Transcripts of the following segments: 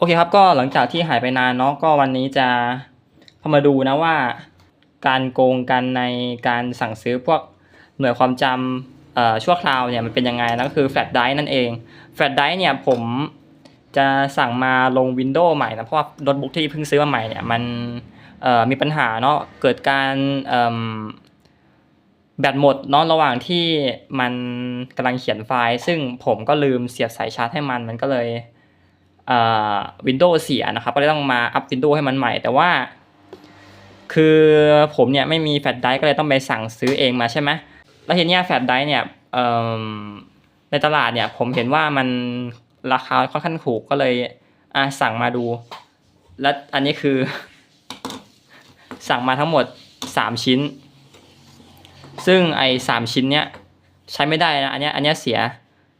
โอเคครับก็หลังจากที่หายไปนานเนาะก็วันนี้จะเข้ามาดูนะว่า การโกงกันในการสั่งซื้อพวกหน่วยความจำชั่วคราวเนี่ยมันเป็นยังไงนะก็คือแฟลชไดร์นั่นเองแฟลชไดร์เนี่ยผมจะสั่งมาลง Windows ใหม่นะเพราะว่าโน้ตบุ๊กที่เพิ่งซื้อมาใหม่เนี่ยมันมีปัญหาเนาะเกิดการแบตหมดเนาะระหว่างที่มันกำลังเขียนไฟล์ ซึ่งผมก็ลืมเสียบสายชาร์จให้มันมันก็เลย วินโดว์เสียนะครับ ก็เลยต้องมาอัพวินโดว์ให้มันใหม่ แต่ว่า คือผมเนี่ยไม่มีแฟลชไดร์ก็เลยต้องไปสั่งซื้อเองมาใช่ไหมแล้วทีนี้แฟลชไดร์เนี่ยในตลาดเนี่ยผมเห็นว่ามันราคาค่อนข้างถูกก็เลยอะสั่งมาดู และอันนี้คือ สั่งมาทั้งหมด 3 ชิ้น ซึ่งไอ้สามชิ้นเนี้ยใช้ไม่ได้นะ อันเนี้ยอันเนี้ยเสีย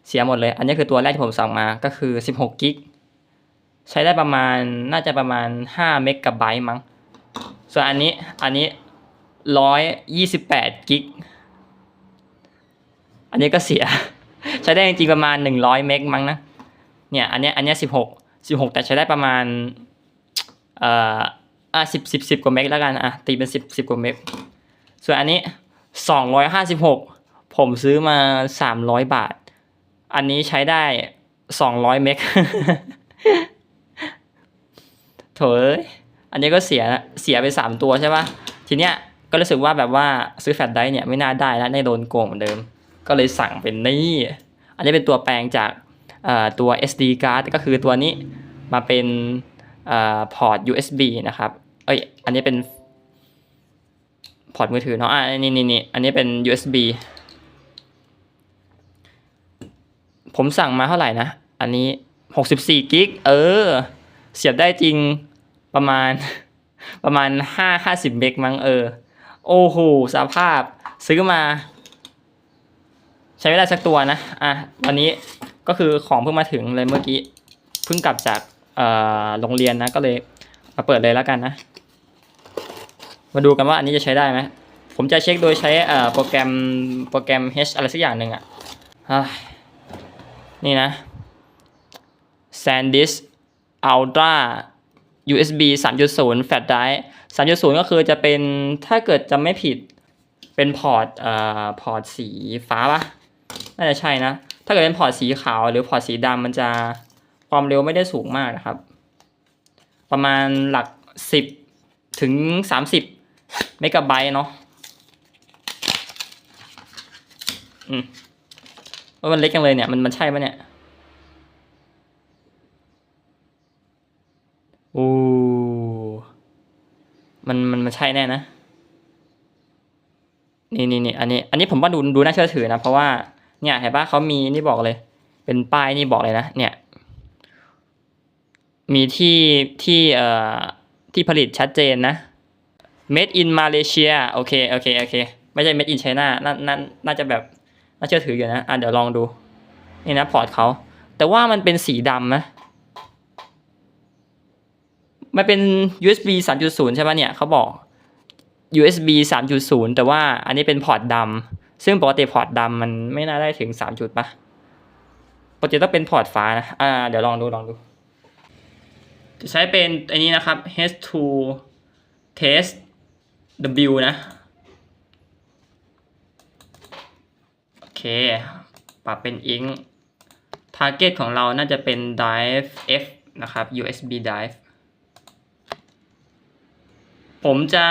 เสียหมดเลย อันนี้คือตัวแรกที่ผมสั่งมาก็คือ 16กิก ใช้ได้ประมาณน่าจะประมาณ5เมกะไบต์มั้ง ส่วนอันนี้อันนี้ร้อยยี่สิบแปดกิก อันนี้ก็เสีย ใช้ได้จริงๆประมาณหนึ่งร้อยเมกมั้งนะ เนี่ยอันนี้อันนี้สิบหกสิบหกแต่ใช้ได้ประมาณเอ่ออะสิบสิบสิบกว่าเมกแล้วกันอะตีเป็นสิบสิบกว่าเมก ส่วนอันนี้สองร้อยห้าสิบหกผมซื้อมาสามร้อยบาท อันนี้ใช้ได้สองร้อยเมก ถเอ้ยอันนี้ก็เสียเสียไปสามตัวใช่ปะทีเนี้ยก็รู้สึกว่าแบบว่าซื้อแฟลชไดร์เนี่ยไม่น่าได้แล้วได้โดนโกงเหมือนเดิม ก็เลยสั่งเป็นนี่อันนี้เป็นตัวแปลงจากตัว SD card ก็คือตัวนี้มาเป็นพอร์ต USB นะครับเอ้ยอันนี้เป็นพอร์ตมือถือเนาะอะนี่นี่นี่อันนี้เป็น USB ผมสั่งมาเท่าไหร่นะ อันนี้ 64กิก เออ เสียบได้จริง ประมาณประมาณห้าห้าสิบเมกมั้งเออ โอ้โหสภาพซื้อมา ใช้ไม่ได้สักตัวนะ อะวันนี้ก็คือของเพิ่งมาถึงเลยเมื่อกี้ เพิ่งกลับจากโรงเรียนนะก็เลยมาเปิดเลยแล้วกันนะ มาดูกันว่าอันนี้จะใช้ได้ไหมผมจะเช็คโดยใช้โปรแกรมโปรแกรม H อะไรสักอย่างหนึ่งอะนี่นะ SanDisk Ultra USB 3.0 Flash Drive 3.0 ก็คือจะเป็นถ้าเกิดจำไม่ผิดเป็นพอร์ตเอ่อพอร์ตสีฟ้าปะน่าจะใช่นะ ถ้าเกิดเป็นพอร์ตสีขาวหรือพอร์ตสีดำมันจะความเร็วไม่ได้สูงมากนะครับ ประมาณหลัก 10 ถึง 30 เมกะไบต์เนาะอืมว่ามันเล็กจังเลยเนี่ย มันมันใช่ปะเนี่ย โอ้ มันมันมันใช่แน่นะ นี่นี่นี่อันนี้ อันนี้ผมว่าดูดูน่าเชื่อถือนะ เพราะว่าเนี่ยเห็นปะเขามีนี่บอกเลย เป็นป้ายนี่บอกเลยนะ เนี่ย มีที่ที่เอ่อที่ผลิตชัดเจนนะ made in Malaysia โอเคโอเคโอเค ไม่ใช่ made in China น่าน่าน่าจะแบบน่าเชื่อถืออยู่นะ อะเดี๋ยวลองดู นี่นะพอร์ตเขา แต่ว่ามันเป็นสีดำนะ มันเป็น USB 3.0 ใช่ปะเนี่ยเขาบอก USB 3.0 แต่ว่าอันนี้เป็นพอร์ตดำซึ่งปกติพอร์ตดำมันไม่น่าได้ถึง 3 จุดปะปกติต้องเป็นพอร์ตฟ้านะ อ่า เดี๋ยวลองดู ลองดู จะใช้เป็นอันนี้นะครับ H2 test W นะ โอเค ปรับเป็น ink target ของเราน่าจะเป็น drive F นะครับ USB drive ผมจะ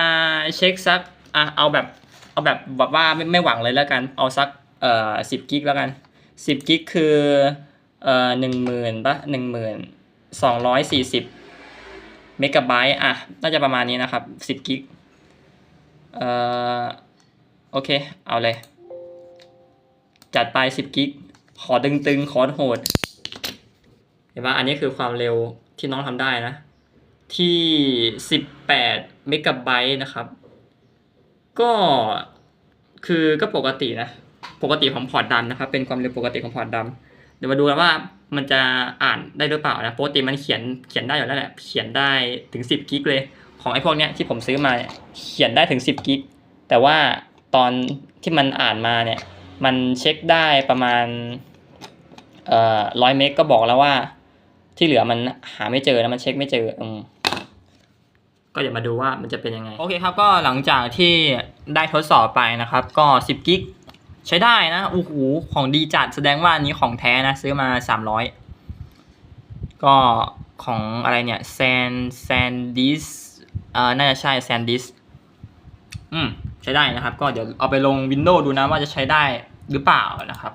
เช็คสักอะเอาแบบเอาแบบแบบว่าไม่ไม่หวังเลยแล้วกัน เอาสักเอ่อสิบกิกแล้วกันสิบกิกคือเอ่อหนึ่งหมื่นปะหนึ่งหมื่นสองร้อยสี่สิบเมกะไบต์อะ น่าจะประมาณนี้นะครับสิบกิกเอ่อโอเค เอาเลย จัดไปสิบกิกขอตึงๆ ขอโหด เห็นว่าอันนี้คือความเร็วที่น้องทำได้นะ ที่ 18 เมกะไบต์นะครับ ก็คือก็ปกตินะ ปกติของพอร์ตดำนะครับ เป็นความเร็วปกติของพอร์ตดำเดี๋ยวมาดูกันว่ามันจะอ่านได้หรือเปล่านะปกติมันเขียนเขียนได้อยู่แล้วแหละเขียนได้ถึง 10 กิกเลย ของไอ้พวกเนี้ยที่ผมซื้อมาเนี่ยเขียนได้ถึง 10 กิก แต่ว่าตอนที่มันอ่านมาเนี่ยมันเช็คได้ประมาณเอ่อร้อยเมกก็บอกแล้วว่า ที่เหลือมันหาไม่เจอนะมันเช็คไม่เจออืม ก็เดี๋ยวมาดูว่ามันจะเป็นยังไง โอเคครับ ก็หลังจากที่ได้ทดสอบไปนะครับ ก็ 10 กิกใช้ได้นะโอ้โหของดีจัดแสดงว่าอันนี้ของแท้นะ ซื้อมา 300 ก็ของอะไรเนี่ยแซนแซนดิสเอ่อน่าจะใช่แซนดิสอืม ใช้ได้นะครับ ก็เดี๋ยวเอาไปลง Windows ดูนะว่าจะใช้ได้หรือเปล่านะครับ